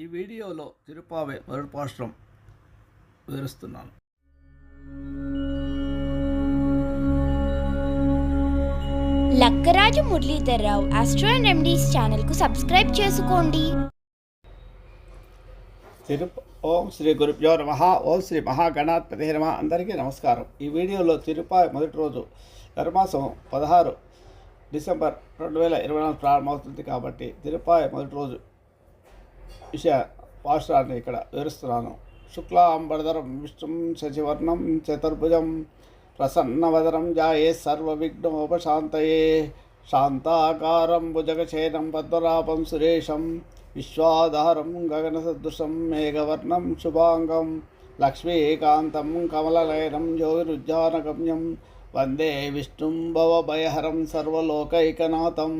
ఈ వీడియోలో తిరుపావే మొదటి పాశ్రం వివరిస్తున్నాను. Lakkaraju Muralidhar Rao astro and remedies ఛానల్కు సబ్స్క్రైబ్ చేసుకోండి. తిరు ఓం శ్రీ గురుభ్యో నమ ఓం శ్రీ మహాగణాధిపతి నమ. అందరికీ నమస్కారం. ఈ వీడియోలో తిరుపాయి మొదటి రోజు ధర్మాసం పదహారు డిసెంబర్ రెండు వేల ఇరవై నాలుగు ప్రారంభమవుతుంది కాబట్టి తిరుపాయి మొదటి రోజు విషయ పాశ్రాన్ని ఇక్కడ వివరిస్తున్నాను. శుక్లాంబరధరం విష్ణుం శశివర్ణం చతుర్భుజం ప్రసన్నవదరం జాయే సర్వవిఘ్నోపశాంతయే. శాంతాకారం భుజగశయనం పద్మనాభం సురేశం విశ్వాధారం గగనసదృశం మేఘవర్ణం శుభాంగం లక్ష్మీకాంతం కమలనయనం యోగిరుజ్జానగమ్యం వందే విష్ణుం భవభయహరం సర్వలోకైకనాథం.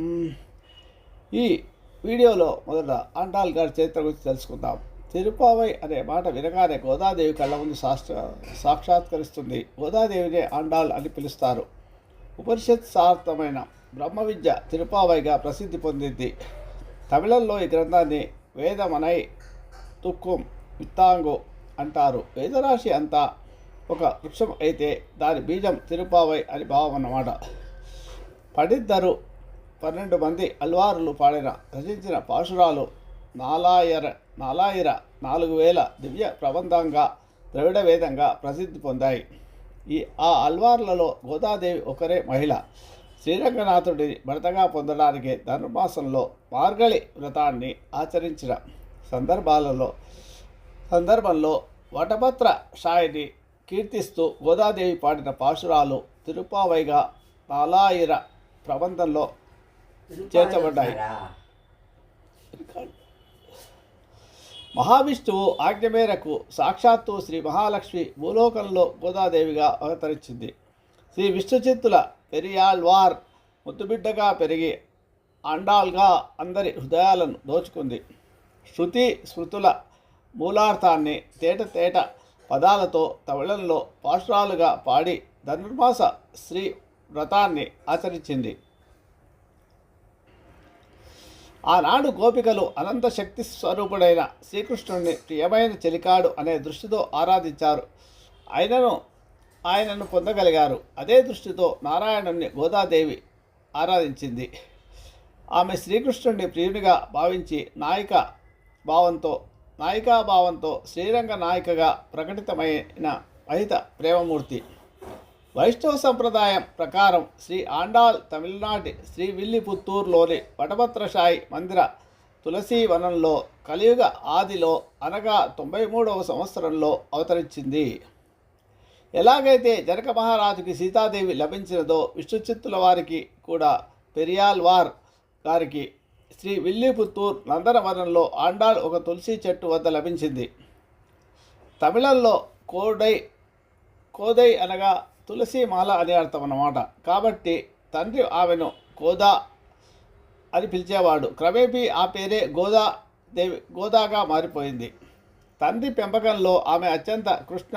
ఈ వీడియోలో మొదట అంటాల్ గారి చరిత్ర గురించి తెలుసుకుందాం. తిరుపావై అనే మాట వినగానే గోదాదేవి కళ్ళ ముందు శాస్త్ర సాక్షాత్కరిస్తుంది. గోదాదేవినే అండాల్ అని పిలుస్తారు. ఉపనిషత్ సార్థమైన బ్రహ్మ విద్య తిరుపావైగా ప్రసిద్ధి పొందింది. తమిళంలో ఈ గ్రంథాన్ని వేదమనై తుక్కుం విత్తాంగు అంటారు. వేదరాశి అంతా ఒక వృక్షం అయితే దాని బీజం తిరుపావై అని భావం అన్నమాట పడిద్దరు పన్నెండు మంది అల్వారులు పాడిన రచించిన పాశురాలు నాలాయర నాలాయిర నాలుగు వేల దివ్య ప్రబంధంగా ద్రవిడ వేదంగా ప్రసిద్ధి పొందాయి. ఈ ఆ అల్వార్లలో గోదాదేవి ఒకరే మహిళ. శ్రీరంగనాథుడిని భర్తగా పొందడానికి ధనుర్మాసంలో మార్గళి వ్రతాన్ని ఆచరించిన సందర్భాలలో సందర్భంలో వటపత్ర షాయిని కీర్తిస్తూ గోదాదేవి పాడిన పాశురాలు తిరుపావైగా నాలాయిర ప్రబంధంలో చేర్చబడ్డాయి. మహావిష్ణువు ఆజ్ఞ మేరకు సాక్షాత్తు శ్రీ మహాలక్ష్మి భూలోకంలో గోదాదేవిగా అవతరించింది. శ్రీ విష్ణుచిత్తుల పెరియాళ్వార్ ముద్దుబిడ్డగా పెరిగి అండాల్గా అందరి హృదయాలను దోచుకుంది. శృతి స్మృతుల మూలార్థాన్ని తేట తేట పదాలతో తమిళంలో పాశురాలుగా పాడి ధనుర్మాస శ్రీ వ్రతాన్ని ఆచరించింది. ఆనాడు గోపికలు అనంత శక్తి స్వరూపుడైన శ్రీకృష్ణుడిని ప్రియమైన చెలికాడు అనే దృష్టితో ఆరాధించారు. ఆయనను ఆయనను పొందగలిగారు. అదే దృష్టితో నారాయణుని గోదాదేవి ఆరాధించింది. ఆమె శ్రీకృష్ణుడిని ప్రియునిగా భావించి నాయిక భావంతో నాయికా భావంతో శ్రీరంగ నాయికగా ప్రకటితమైన మహిత ప్రేమమూర్తి. వైష్ణవ సంప్రదాయం ప్రకారం శ్రీ ఆండాల్ తమిళనాటి శ్రీ విల్లిపుత్తూరులోని వటభద్రశాయి మందిర తులసీ వనంలో కలియుగ ఆదిలో అనగా తొంభై మూడవ సంవత్సరంలో అవతరించింది. ఎలాగైతే జనక మహారాజుకి సీతాదేవి లభించినదో విష్ణుచిత్తుల వారికి కూడా పెరియాల్వార్ గారికి శ్రీ విల్లిపుత్తూర్ నందనవనంలో ఆండాల్ ఒక తులసి చెట్టు వద్ద లభించింది. తమిళంలో కోడై కోదై అనగా తులసి మాల అని అర్థం అన్నమాట. కాబట్టి తండ్రి ఆమెను గోదా అని పిలిచేవాడు. క్రమేపీ ఆ పేరే గోదా దేవి గోదాగా మారిపోయింది. తండ్రి పెంపకంలో ఆమె అత్యంత కృష్ణ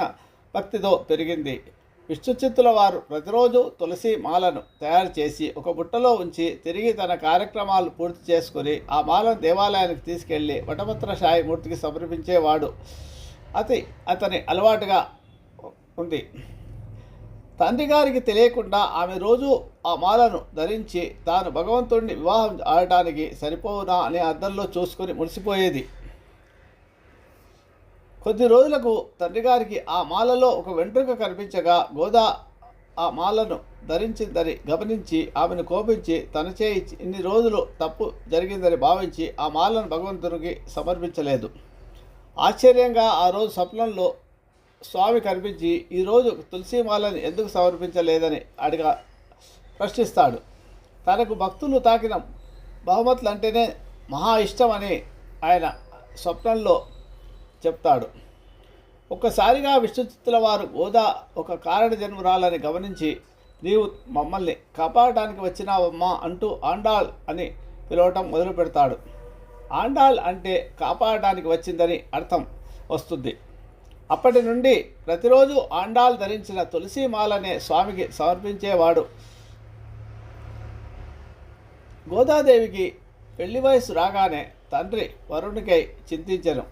భక్తితో పెరిగింది. విష్ణుచిత్తుల వారు ప్రతిరోజు తులసి మాలను తయారు చేసి ఒక బుట్టలో ఉంచి తిరిగి తన కార్యక్రమాలు పూర్తి చేసుకుని ఆ మాలను దేవాలయానికి తీసుకెళ్ళి వటపత్ర సాయి మూర్తికి సమర్పించేవాడు. అతి అతని అలవాటుగా ఉంది. తండ్రి గారికి తెలియకుండా ఆమె రోజు ఆ మాలను ధరించి తాను భగవంతుడిని వివాహం ఆడటానికి సరిపోవునా అనే అర్థంలో చూసుకొని మురిసిపోయేది. కొద్ది రోజులకు తండ్రి గారికి ఆ మాలలో ఒక వెంట్రుక కనిపించగా గోదా ఆ మాలను ధరించిందని గమనించి ఆమెను కోపించి తన చేయి ఇన్ని రోజులు తప్పు జరిగిందని భావించి ఆ మాలను భగవంతునికి సమర్పించలేదు. ఆశ్చర్యంగా ఆ రోజు స్వప్నంలో స్వామి కనిపించి ఈరోజు తులసిమాలను ఎందుకు సమర్పించలేదని అడిగా ప్రశ్నిస్తాడు. తనకు భక్తులు తాకిన బహుమతులు అంటేనే మహా ఇష్టమని ఆయన స్వప్నంలో చెప్తాడు. ఒక్కసారిగా విష్ణుచిత్తుల వారు గోదా ఒక కారణ జన్మురాలని గమనించి నీవు మమ్మల్ని కాపాడటానికి వచ్చినావమ్మా అంటూ ఆండాల్ అని పిలవటం మొదలు పెడతాడు ఆండాల్ అంటే కాపాడటానికి వచ్చిందని అర్థం వస్తుంది. అప్పటి నుండి ప్రతిరోజు ఆండాల్ ధరించిన తులసిమాలనే స్వామికి సమర్పించేవాడు. గోదాదేవికి పెళ్ళి వయసు రాగానే తండ్రి వరుణికై చింతించను.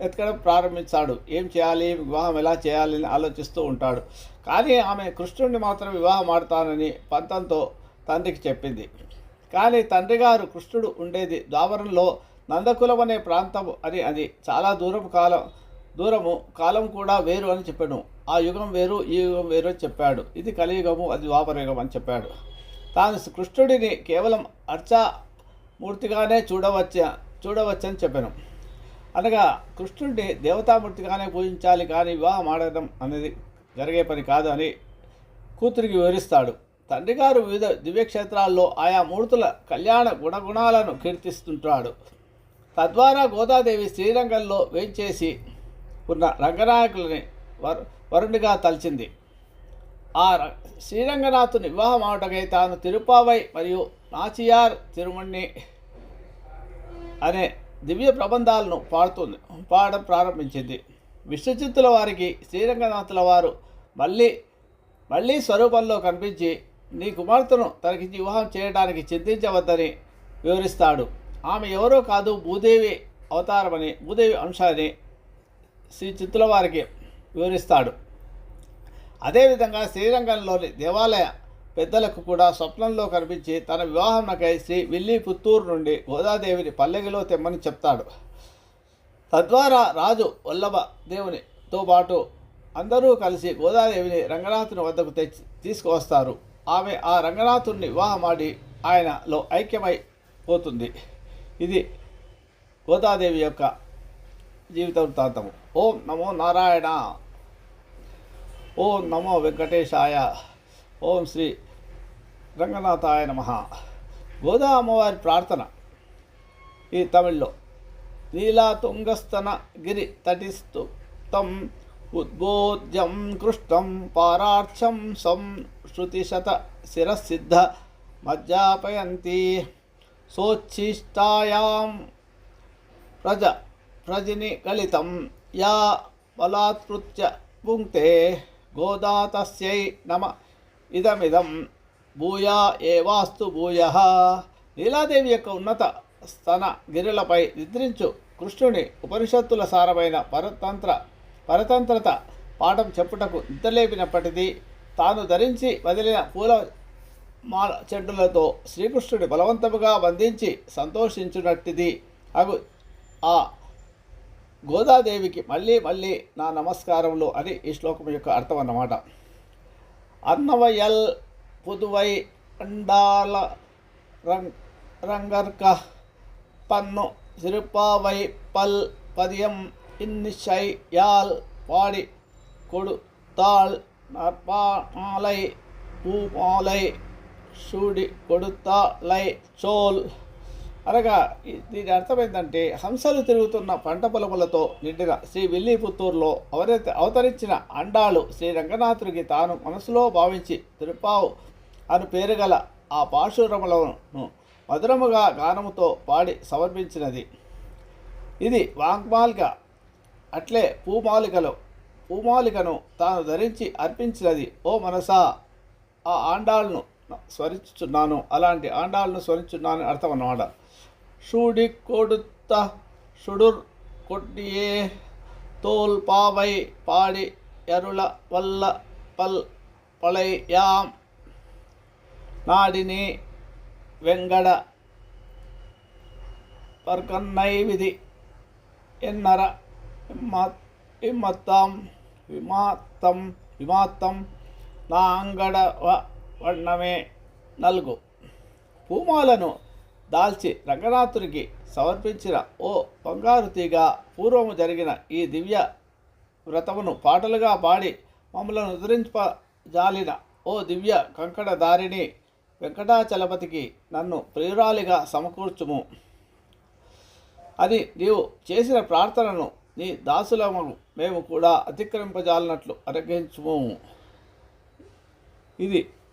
ఎతకడం ప్రారంభించాడు. ఏం చేయాలి? వివాహం ఎలా చేయాలి? అని ఆలోచిస్తూ ఉంటాడు. కానీ ఆమె కృష్ణుడిని మాత్రం వివాహం ఆడతానని పంతంతో తండ్రికి చెప్పింది. కానీ తండ్రి గారు కృష్ణుడు ఉండేది ద్వావరంలో నందకులం అనే ప్రాంతం అని అది చాలా దూరపు కాలం దూరము కాలం కూడా వేరు అని చెప్పాను ఆ యుగం వేరు ఈ యుగం వేరు అని చెప్పాడు. ఇది కలియుగము అది ద్వాపరయుగం అని చెప్పాడు. తాను కృష్ణుడిని కేవలం అర్చా మూర్తిగానే చూడవచ్చ చూడవచ్చని చెప్పాను. అనగా కృష్ణుడిని దేవతామూర్తిగానే పూజించాలి కానీ వివాహం ఆడడం అనేది జరిగే పని కాదు అని కూతురికి వివరిస్తాడు. తండ్రి గారు వివిధ దివ్యక్షేత్రాల్లో ఆయా మూర్తుల కళ్యాణ గుణగుణాలను కీర్తిస్తుంటాడు. తద్వారా గోదాదేవి శ్రీరంగంలో వేంచేసి ఉన్న రంగనాయకులని వరు వరుణిగా తలిచింది. ఆ శ్రీరంగనాథుని వివాహం అవటకై తాను తిరుపావై మరియు నాచియార్ తిరుమణి అనే దివ్య ప్రబంధాలను పాడుతుంది పాడడం ప్రారంభించింది. విశ్వజిత్తుల వారికి శ్రీరంగనాథుల వారు మళ్ళీ మళ్ళీ స్వరూపంలో కనిపించి నీ కుమార్తెను తనకి వివాహం చేయడానికి చింతించవద్దని వివరిస్తాడు. ఆమె ఎవరో కాదు భూదేవి అవతారమని భూదేవి అంశాన్ని శ్రీ చిత్తుల వారికి వివరిస్తాడు. అదేవిధంగా శ్రీరంగంలోని దేవాలయ పెద్దలకు కూడా స్వప్నంలో కనిపించి తన వివాహంకై శ్రీ విల్లి పుత్తూరు నుండి గోదాదేవిని పల్లెగిలో తెమ్మని చెప్తాడు. తద్వారా రాజు వల్లభ దేవునితో పాటు అందరూ కలిసి గోదాదేవిని రంగనాథుని వద్దకు తెచ్చి తీసుకువస్తారు. ఆమె ఆ రంగనాథుని వివాహమాడి ఆయనలో ఐక్యమైపోతుంది ఇది గోదాదేవి యొక్క జీవిత వృత్తాంతము ఓం నమో నారాయణ. ఓం నమో వెంకటేశాయ. ఓం శ్రీ రంగనాథాయ నమ. గోదా అమ్మవారి ప్రార్థన ఈ తమిళ్ళో. నీలా తుంగస్తన గిరి తటిస్తు తం ఉద్బోధ్యం కృష్ణం పారార్థం సం శృతిశత శిరసిద్ధ మజ్జాపయంతి. సోచ్ఛిష్టాయాం ప్రజ ప్రజిని గలితం యా బలాత్కృత్య పుంక్తే గోదా తస్యై నమ ఇదమిదం భూయా ఏవాస్తు భూయ నీలాదేవి యొక్క ఉన్నత స్తన గిరులపై నిద్రించు కృష్ణుని ఉపనిషత్తుల సారమైన పరతంత్ర పరతంత్రత పాఠం చెప్పుటకు నిద్రలేపినప్పటికీ తాను ధరించి వదిలిన పూల మాల చెడ్డులతో శ్రీకృష్ణుడి బలవంతముగా బంధించి సంతోషించునట్టిది. అగు ఆ గోదాదేవికి మళ్ళీ మళ్ళీ నా నమస్కారములు అని ఈ శ్లోకం యొక్క అర్థం అన్నమాట. అన్నవయల్ పుదువై అండాల రంగ్ రంగర్క పన్ను సిరుపావై పల్ పదియం ఇన్నిషై యాల్ పాడి కొడు తాళ్ నర్పాలై పూమాలై షూడి కొడుతాలై చోల్ అనగా దీని అర్థం ఏంటంటే హంసలు తిరుగుతున్న పంట పొలములతో నిండిన శ్రీ విల్లీపుత్తూరులో అవతరి అవతరించిన అండాలు శ్రీ రంగనాథుడికి తాను మనసులో భావించి తిరుపావు అని పేరు గల ఆ పాశురములను మధురముగా గానముతో పాడి సమర్పించినది. ఇది వాంగ్మాలిక అట్లే పూమాలికలో పూమాలికను తాను ధరించి అర్పించినది. ఓ మనసా ఆ ఆండాళ్ళను స్మరించుచున్నాను అలాంటి ఆండాలను స్మరించున్నాను అని అర్థం అన్నమాట. షూడి కొడుత షుడుర్ కొట్టియే తోల్ పావై పాడి ఎరుల వల్ల పల్ పళయాం నాడిని వెంగడ పర్కన్నైవిధి ఎన్నర ఇమ్మ- విమాత్తం విమాత్తం నా అంగడ వర్ణమే నలుగు. పూమాలను దాల్చి రంగనాథునికి సమర్పించిన ఓ బంగారు తీగ పూర్వము జరిగిన ఈ దివ్య వ్రతమును పాటలుగా పాడి మమ్మలను ఉద్ధరింపజాలిన ఓ దివ్య కంకణదారిణి వెంకటాచలపతికి నన్ను ప్రియురాలిగా సమకూర్చుము. అని నీవు చేసిన ప్రార్థనను నీ దాసులము మేము కూడా అతిక్రమింపజాలినట్లు అనుగ్రహించుము. ఇది